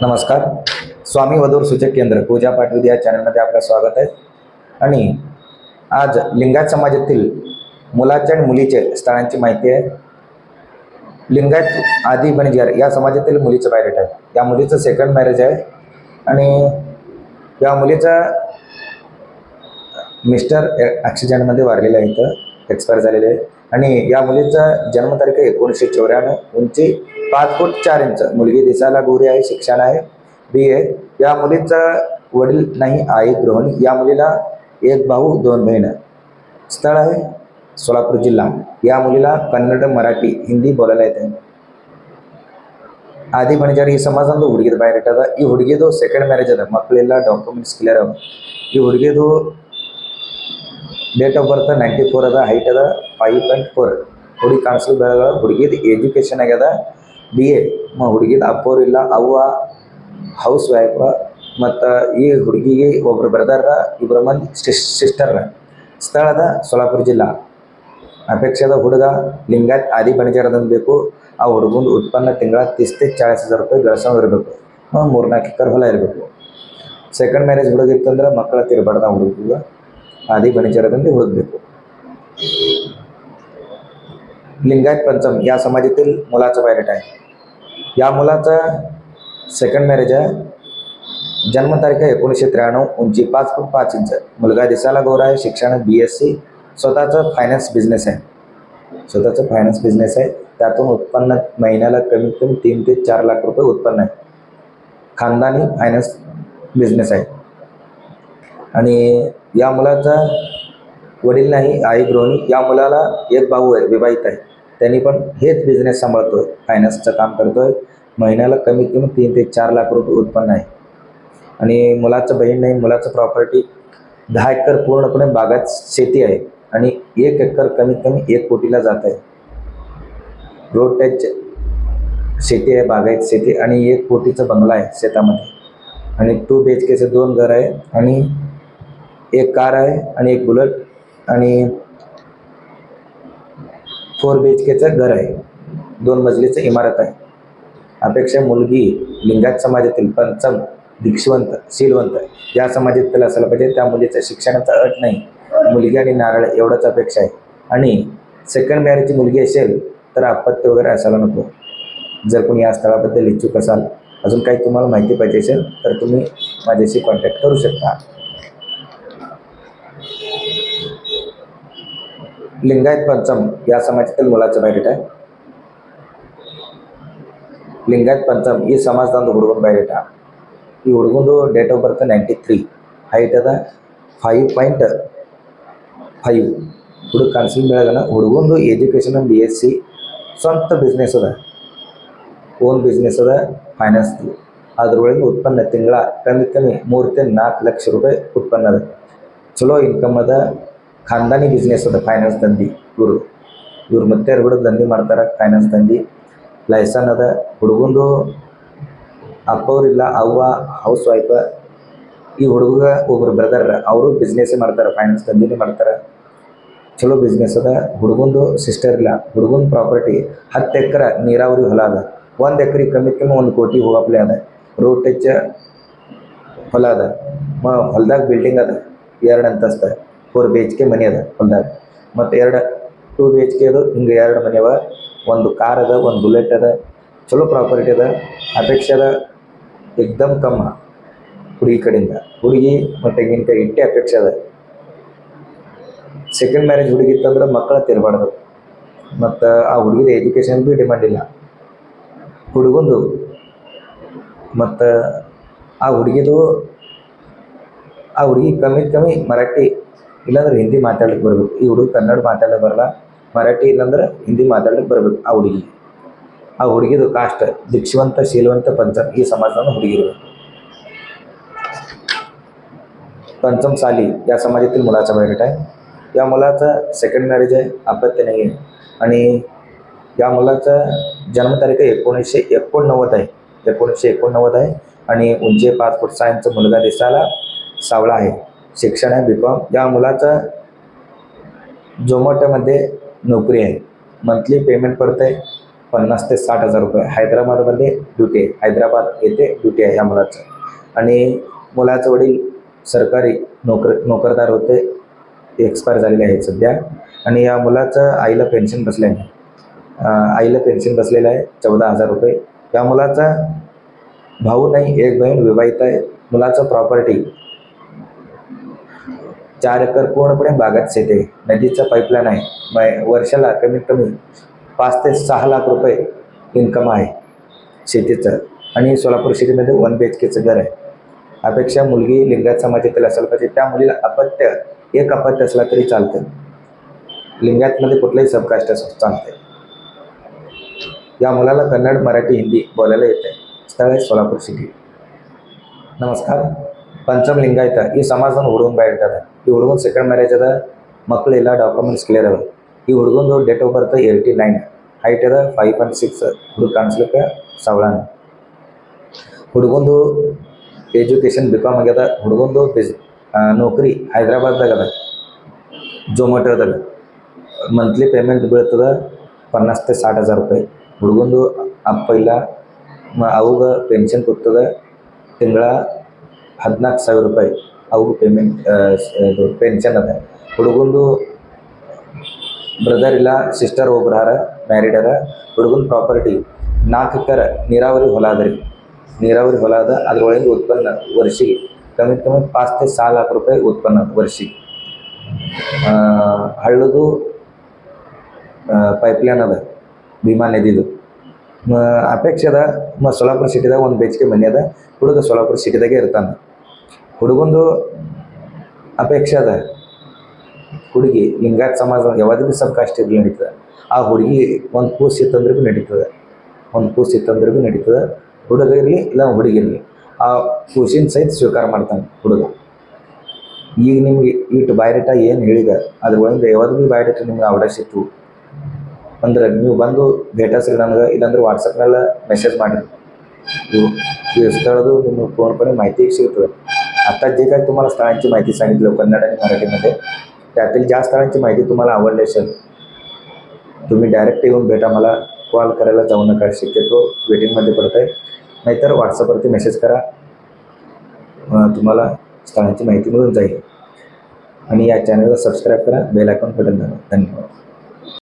नमस्कार. स्वामी वधूर सूचक केंद्र पूजा पाटविद या चॅनलमध्ये आपलं स्वागत आहे. आणि आज लिंगायत समाजातील मुलाच्या आणि मुलीचे स्थळांची माहिती आहे. लिंगायत आदी बणिजार या समाजातील मुलीचं मॅरेज आहे. या मुलीचं सेकंड मॅरेज आहे. आणि या मुलीचा मिस्टर ॲक्सिडेंटमध्ये वारलेलं आहे इथं एक्सपायर झालेले आहे. आणि या मुलीचा जन्मतारीख एकोणीसशे चौऱ्याण्णव उंची पाच फूट चार इंच मुलगी दिसायला गोरी आहे शिक्षण आहे बी ए या मुलीचा वडील नाही आई गृहिणी या मुलीला एक भाऊ दोन बहीण स्थळ आहे सोलापूर जिल्हा या मुलीला कन्नड मराठी हिंदी बोलायला येते ಆದಿ ಬಣಿಜಾರ್ ಈ ಸಮಾಜಂದು ಹುಡುಗಿದ ಬಯೋಡೇಟ್ ಅದ ಈ ಹುಡುಗಿದು ಸೆಕೆಂಡ್ ಮ್ಯಾರೇಜ್ ಅದ ಮಕ್ಕಳೆಲ್ಲ ಡಾಕ್ಯುಮೆಂಟ್ಸ್ ಕ್ಲಿಯರ್ ಅವ ಈ ಹುಡುಗಿದು date of birth ninety four ಅದ ಹೈಟ್ ಅದ ಫೈವ್ ಪಾಯಿಂಟ್ ಫೋರ್ ಹುಡುಗಿ ಕಾಣಿಸ್ಲು ಬೆಳಗ ಹುಡುಗಿದ ಎಜುಕೇಷನ್ ಆಗ್ಯದ ಬಿ ಎ ಹುಡುಗಿದ ಅಪ್ಪೋರು ಇಲ್ಲ ಅವ್ವ ಹೌಸ್ ವೈಫ್ ಮತ್ತು ಈ ಹುಡುಗಿಗೆ ಒಬ್ರು ಬ್ರದರ್ ಇಬ್ಬರು ಮಂದಿ ಸಿಸ್ಟರ್ ಸ್ಥಳದ ಸೋಲಾಪುರ ಜಿಲ್ಲಾ ಅಪೇಕ್ಷೆದ ಹುಡುಗ ಲಿಂಗಾಯತ್ ಆದಿ ಬಣಿಜಾರದಂದು ಬೇಕು ಆ ಹುಡುಗಂದು ಉತ್ಪನ್ನ ತಿಂಗಳ ತೀಸ್ತೆ ಚಾಳಿಸ್ ಹಜಾರ್ ರೂಪಾಯಿ ಗಳಿಸೋ ಇರಬೇಕು ಮೂರ್ನಾಲ್ಕು ಎಕರೆ ಹೊಲ ಇರಬೇಕು ಸೆಕೆಂಡ್ ಮ್ಯಾರೇಜ್ ಹುಡುಗಿತ್ತಂದ್ರೆ ಮಕ್ಕಳ ತಿರ್ಬಾರ್ದ ಹುಡುಗಿಗೆ ಆದಿ ಬಣಿಜಾರದಂದು ಹುಡುಗಬೇಕು लिंगायत पंचम या समाजातील मुलाचं बायोडेट आहे या मुलाचा सेकंड मॅरेज आहे. जन्मतारीख आहे एकोणीसशे त्र्याण्णव उंची पाच फूट पाच इंच. मुलगा दिसायला गोरा आहे शिक्षण बी एस सी स्वतःचं फायनान्स बिझनेस आहे. स्वतःचं फायनान्स बिझनेस आहे. त्यातून उत्पन्न महिन्याला कमीत कमी तीन ते चार लाख रुपये उत्पन्न आहे. खानदानी फायनान्स बिझनेस आहे. आणि या मुलाचा वडील नाही आई गृहिणी या मुलाला एक भाऊ आहे विवाहित आहे. त्यांनी पण हेच बिझनेस सांभाळतोय. फायनान्सचं काम करतोय. महिन्याला कमीत कमी तीन ते चार लाख रुपये उत्पन्न आहे. आणि मुलाचं बहीण नाही मुलाचं प्रॉपर्टी दहा एकर पूर्णपणे बागात शेती आहे. आणि एक एकर कमीत कमी एक कोटीला जात आहे. रोड टाईपचे शेती आहे बागायत शेती आणि एक कोटीचा बंगला आहे शेतामध्ये. आणि टू बी एच केचे दोन घर आहे आणि एक कार आहे आणि एक बुलेट आणि फोर बी एच केचं घर आहे. दोन मजलीचं इमारत आहे. अपेक्षा मुलगी लिंगायत समाजातील पंचम दीक्षवंत शीलवंत या समाजातील असायला पाहिजे. त्या मुलीचं शिक्षणाचा अट नाही. मुलगी आणि नारळ एवढंच अपेक्षा आहे. आणि सेकंड मॅरेजची मुलगी असेल तर अपत्य वगैरे असायला नको. जर कोणी या स्थळाबद्दल इच्छुक असाल अजून काही तुम्हाला माहिती पाहिजे असेल तर तुम्ही माझ्याशी कॉन्टॅक्ट करू शकता. लिंगायत पंचम या समाजातील मुलाचं बायोडेट आहे ಲಿಂಗಾಯತ್ ಪಂಚಮ್ ಈ ಸಮಾಜದೊಂದು ಹುಡುಗನ ಬಯೋಡೇಟ ಈ ಹುಡುಗಂದು date of birth ninety three height ಅದ ಫೈವ್ ಪಾಯಿಂಟ್ ಫೈವ್ ಹುಡುಗ ಕಾಣಿಸಿದ ಬೆಳಗನ ಹುಡುಗಂದು ಎಜುಕೇಷನ್ ಬಿ ಎಸ್ ಸಿ ಸ್ವಂತ ಬಿಸ್ನೆಸ್ ಅದ ಓನ್ ಬಿಸ್ನೆಸ್ ಅದ ಫೈನಾನ್ಸ್ ಅದ್ರೊಳಗೆ ಉತ್ಪನ್ನ ತಿಂಗಳ ಕಮ್ಮಿ ಕಮ್ಮಿ ಮೂರು ನಾಲ್ಕು ಲಕ್ಷ ರೂಪಾಯಿ ಉತ್ಪನ್ನ ಅದ ಚಲೋ ಇನ್ಕಮ್ ಅದ ಖಾನ್ದಾನಿ ಬಿಸ್ನೆಸ್ ಅದ ಫೈನಾನ್ಸ್ ದಂಧಿ ಇವರು ಇವ್ರು ಮತ್ತೆ ಕೂಡ ದಂಧೆ ಮಾಡ್ತಾರೆ ಫೈನಾನ್ಸ್ ದಂಧಿ ಲೈಸನ್ ಅದ ಹುಡುಗಂದು ಅಪ್ಪವ್ರಿಲ್ಲ ಅವ್ವ ಹೌಸ್ ವೈಫ್ ಈ ಹುಡುಗ ಒಬ್ಬರು ಬ್ರದರ್ ಅವರು ಬಿಸ್ನೆಸ್ಸೇ ಮಾಡ್ತಾರೆ ಫೈನಾನ್ಸ್ ದಂಧೆನೇ ಮಾಡ್ತಾರೆ. ಚಲೋ ಬಿಸ್ನೆಸ್ ಅದ, ಹುಡುಗಂದು ಸಿಸ್ಟರ್ ಇಲ್ಲ, ಹುಡುಗನ ಪ್ರಾಪರ್ಟಿ ಹತ್ತು ಎಕರೆ ನೀರಾವರಿ ಹೊಲ ಅದ. ಒಂದು ಎಕರೆ ಕಮ್ಮಿ ಕಮ್ಮಿ ಒಂದು ಕೋಟಿ ಹೋಗಪ್ಲೆ ಅದ. ರೋಡ್ ಟಚ್ ಹೊಲ ಅದ. ಹೊಲ್ದಾಗ ಬಿಲ್ಡಿಂಗ್ ಅದ, ಎರಡು ಅಂತಸ್ತ. ಫೋರ್ ಬಿ ಎಚ್ ಕೆ ಮನೆ ಅದ ಒಂದಾಗ ಮತ್ತು ಎರಡು ಟೂ ಬಿ ಎಚ್ ಕೆ ಅದು, ಹಿಂಗೆ ಎರಡು ಮನೆ ಅವ. ಒಂದು ಕಾರ್ ಅದ, ಒಂದು ಬುಲೆಟ್ ಅದ. ಚಲೋ ಪ್ರಾಪರ್ಟಿ ಅದ. ಅಪೇಕ್ಷೆ ಅದ, ಎಕ್ದಮ್ ಕಮ್ಮ ಹುಡುಗಿ ಕಡೆಯಿಂದ ಹುಡುಗಿ ಮತ್ತು ತೆಂಗಿನಕಾಯಿ ಇಟ್ಟೆ ಅಪೇಕ್ಷೆ ಅದ. ಸೆಕೆಂಡ್ ಮ್ಯಾರೇಜ್ ಹುಡುಗಿ ಇತ್ತಂದ್ರೆ ಮಕ್ಕಳ ತಿರ್ಬಾರ್ದು ಮತ್ತು ಆ ಹುಡುಗಿದ ಎಜುಕೇಷನ್ ಭೀ ಡಿಮಾಂಡ್ ಇಲ್ಲ. ಹುಡುಗಂದು ಮತ್ತು ಆ ಹುಡುಗಿದು ಆ ಹುಡುಗಿ ಕಮ್ಮಿ ಕಮ್ಮಿ ಮರಾಠಿ ಇಲ್ಲಾಂದ್ರೆ ಹಿಂದಿ ಮಾತಾಡ್ಲಿಕ್ಕೆ ಬರ್ಬೇಕು ಈ ಹುಡುಗ ಕನ್ನಡ ಮಾತಾಡಕ್ಕೆ ಬರಲ್ಲ ಮರಾಠಿ ಇಲ್ಲಾಂದ್ರೆ ಹಿಂದಿ ಮಾತಾಡ್ಲಿಕ್ಕೆ ಬರ್ಬೇಕು ಆ ಹುಡುಗಿ ಆ ಹುಡುಗಿದು ಕಾಸ್ಟ್ ದೀಕ್ಷವಂತ ಶೀಲವಂತ पंचम ही समाजानं ಹುಡುಗಿ ಇರಬೇಕು पंचम साली या समाजातील मुलाचा बायोडेट आहे या मुलाचं सेकंड मॅरेज आहे अपत्य नाही आहे आणि या मुलाचा जन्मतारीख आहे एकोणीसशे एकोणनव्वद आहे एकोणीसशे एकोणनव्वद आहे आणि उंची पाच फूट सहा इंच मुलगा दिसायला सावळा आहे शिक्षण आहे बी कॉम या मुलाचं झोमॅटोमध्ये नोकरी आहे. मंथली पेमेंट पडतं आहे पन्नास ते साठ हजार रुपये. हैदराबादमध्ये ड्युटी आहे. हैदराबाद येथे ड्युटी आहे या मुलाचं. आणि मुलाचं वडील सरकारी नोकर नोकरदार होते. एक्सपायर झालेले आहेत सध्या. आणि या मुलाचं आईला पेन्शन बसले आहे. आईला पेन्शन बसलेलं आहे चौदा हजार रुपये. या मुलाचा भाऊ नाही एक बहीण विवाहित आहे. मुलाचं प्रॉपर्टी चार एकर पूर्णपणे भागात शेती नदीचा पाईपलाईन आहे. मै वर्षाला कमीत कमी पाच ते सहा लाख रुपये इन्कम आहे शेतीचं. आणि सोलापूर सिटीमध्ये वन बी एच केचं घर आहे. अपेक्षा मुलगी लिंगायत समाजातील असायला पाहिजे. त्या मुलीला अपत्य एक अपत्य असला तरी चालतं. लिंगायतमध्ये कुठलाही सबकास्ट असं चालते या मुलाला कन्नड मराठी हिंदी बोलायला येते स्थळ आहे सोलापूर सिटी नमस्कार. पंचम लिंगायत ही समाजातून उडून बाहेर जातात ಈ ಹುಡುಗನ ಸೆಕೆಂಡ್ ಮ್ಯಾರೇಜ್ ಅದ ಮಕ್ಕಳು ಎಲ್ಲ ಡಾಕ್ಯುಮೆಂಟ್ಸ್ ಕ್ಲಿಯರ್ ಅವ ಈ ಹುಡುಗಂದು date of birth eighty nine height ಅದ ಫೈವ್ ಪಾಯಿಂಟ್ ಸಿಕ್ಸ್ ಹುಡುಗ ಕಾಣಿಸ್ಲಿಕ್ಕೆ ಸವಳನ. ಹುಡುಗಂದು ಎಜುಕೇಷನ್ ಬಿ ಕಾಮ್ ಆಗ್ಯದ, ಹುಡುಗಂದು ಬಿಸ್ ನೌಕರಿ ಹೈದ್ರಾಬಾದ್ದಾಗ ಅದ, ಜೊಮ್ಯಾಟೋದಾಗ. ಮಂತ್ಲಿ ಪೇಮೆಂಟ್ ಬೀಳ್ತದ ಪನ್ನಾಸ್ತೆ ಸಾಟ್ ಹಝಾರ್ ರೂಪಾಯಿ. ಹುಡುಗಂದು ಅಪ್ಪ ಇಲ್ಲ ಅವಾಗ ಪೆನ್ಷನ್ ಕೊಡ್ತದೆ ತಿಂಗಳ ಹದಿನಾಲ್ಕು ಸಾವಿರ ರೂಪಾಯಿ. ಅವ್ರಿಗೂ ಪೇಮೆಂಟ್ ಇದು ಪೆನ್ಷನ್ ಅದ. ಹುಡುಗಂದು ಬ್ರದರ್ ಇಲ್ಲ ಸಿಸ್ಟರ್ ಒಬ್ರು ಹಾರ ಮ್ಯಾರಿಡ್ ಅರ, ಹುಡುಗನ ಪ್ರಾಪರ್ಟಿ ನಾಲ್ಕು ಕರ ನೀರಾವರಿ ಹೊಲ ಅದ ರೀ. ನೀರಾವರಿ ಹೊಲ ಅದ, ಅದ್ರೊಳಗಿಂದ ಉತ್ಪನ್ನ ವರ್ಷಿಗೆ, ಕಮ್ಮಿ ಕಮ್ಮಿ ಪಾಸ್ತೆ ಸಾಲ ಲಾಖ ರೂಪಾಯಿ ಉತ್ಪನ್ನ ವರ್ಷಿಗೆ. ಹಳ್ಳದು ಪೈಪ್ಲೈನ್ ಅದ, ಭೀಮಾ ನದಿದು. ಅಪೇಕ್ಷೆ ಅದ ಸೊಲಾಪುರ ಸಿಟಿದಾಗ ಒಂದು ಬೇಚಿಗೆ ಮನೆ ಅದ, ಹುಡುಗ ಸೊಲಾಪುರ ಸಿಟಿದಾಗೆ ಇರ್ತಾನೆ. ಹುಡುಗಂದು ಅಪೇಕ್ಷೆ ಅದ. ಹುಡುಗಿ, ಲಿಂಗಾಯತ್ ಸಮಾಜ ಯಾವಾಗ ಸಬ್ ಕಾಸ್ಟ್ ಇರಲಿ ನಡೀತದೆ. ಆ ಹುಡುಗಿ ಒಂದು ಕೂಸು ಇತ್ತಂದ್ರೆ ಭೀ ನಡೀತದೆ. ಒಂದು ಕೂಸು ಇತ್ತಂದ್ರೆ ಭೀ ನಡೀತದೆ. ಹುಡುಗ ಇರಲಿ, ಇಲ್ಲ ಹುಡುಗಿ ಇರಲಿ. ಆ ಕೂಸಿನ ಸಹಿತ ಸ್ವೀಕಾರ ಮಾಡ್ತಾನೆ ಹುಡುಗ. ಈಗ ನಿಮಗೆ ಇಟ್ಟು ಬಯೋಡೇಟ ಏನು ಹೇಳಿದ? ಅದ್ರೊಳಗೆ ಯಾವ್ದು ಭೀ ಬಯೋಡೇಟ ನಿಮ್ಗೆ ಇತ್ತು. ಅಂದ್ರೆ ನೀವು ಬಂದು ಡೇಟಾ ಸಿಗ ನನಗೆ, ಇಲ್ಲಾಂದ್ರೆ ವಾಟ್ಸಪ್ನೆಲ್ಲ ಮೆಸೇಜ್ ಮಾಡಿ ಇವು ಸ್ಥಳದ್ದು ನಿಮ್ಮ ಫೋನ್ ಪಡೆ ಮಾಹಿತಿ ಸಿಗ್ತದೆ. आता जे काही तुम्हाला स्थळांची माहिती सांगितलं कन्नड आणि मराठीमध्ये त्यातील ज्या स्थळांची माहिती तुम्हाला आवडली असेल तुम्ही डायरेक्ट येऊन भेटा मला कॉल करायला जाऊ नका शक्यतो वेटिंगमध्ये पडत आहे. नाहीतर व्हॉट्सअपवरती मेसेज करा तुम्हाला स्थळांची माहिती मिळून जाईल. आणि या चॅनलला सबस्क्राईब करा बेल आयकॉन बटन दाबा. धन्यवाद.